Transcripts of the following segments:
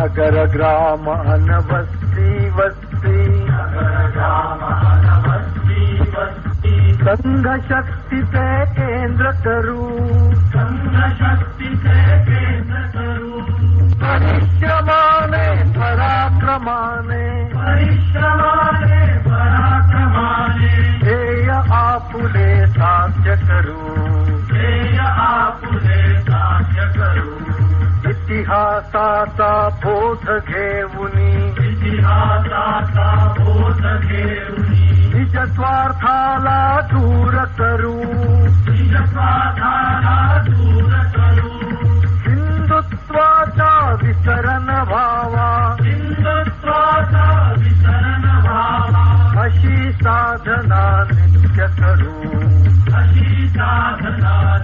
नगर ग्रामान बस्ति बस्ति सङ्घशक्ति पे केन्द्र करुशक्ति इतिहासाचा बोध घेऊन. इतिहासाचा बोध घेऊन. निज स्वार्थाला दूर करू. निज स्वार्थाला दूर करू. हिंदुत्वाचा विसरण व्हावा. हिंदुत्वाचा विसरण व्हावा. अशी साधना नित्य करू. अशी साधना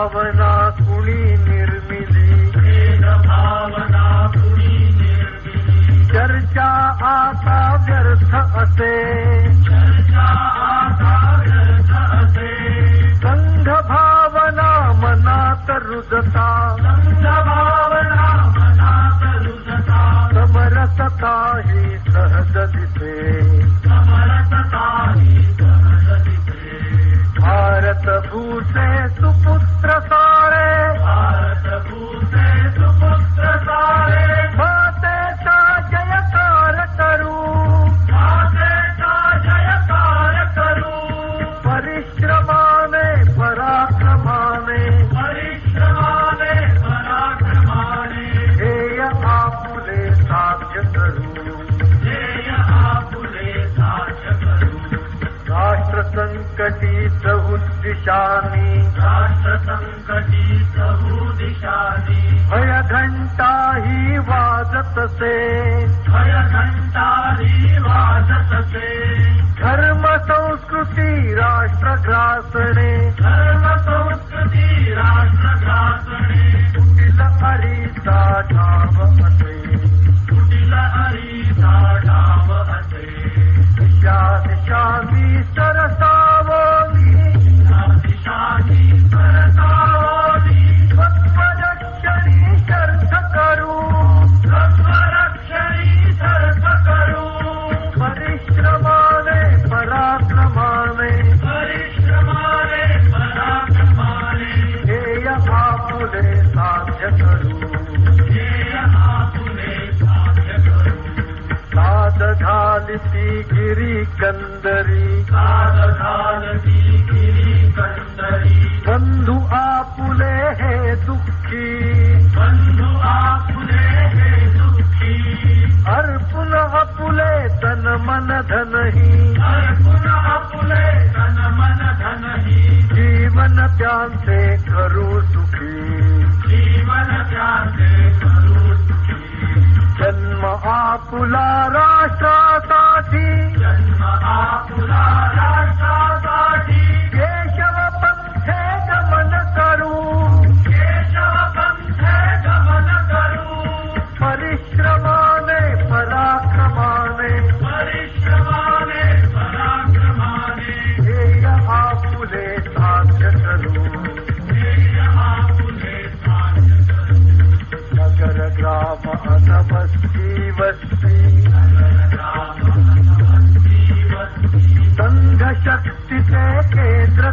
भावना कुणी निर्मिली। चर्चा आता व्यर्थ असे। संघ भावना मनात रुजता। समरसता ही सहज दिसे। भारत भूसे राष्ट्रि भयघण्टा हि वासे भी वासत धर्म संस्कृति राष्ट्रघासरे धर्म संस्कृति राष्ट्र घासरे हरि झाली ती गिरी कंदरी। बंधु आपुले हे दुःखी। अर्पुन आपुले तन मन धन ही पुले तन मन धन ही जीवन प्यान से करो सुखी। जीवन प्यान से करो सुखी जन्म आपुला राष्ट्रासाठी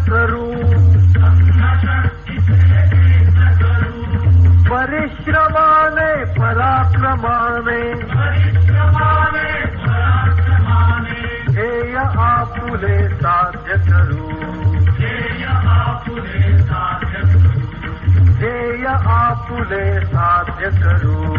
करू परिश्रमाने पराक्रमाने। ध्येय आपुले साध्य करू। ध्येय आपुले साध्य करू।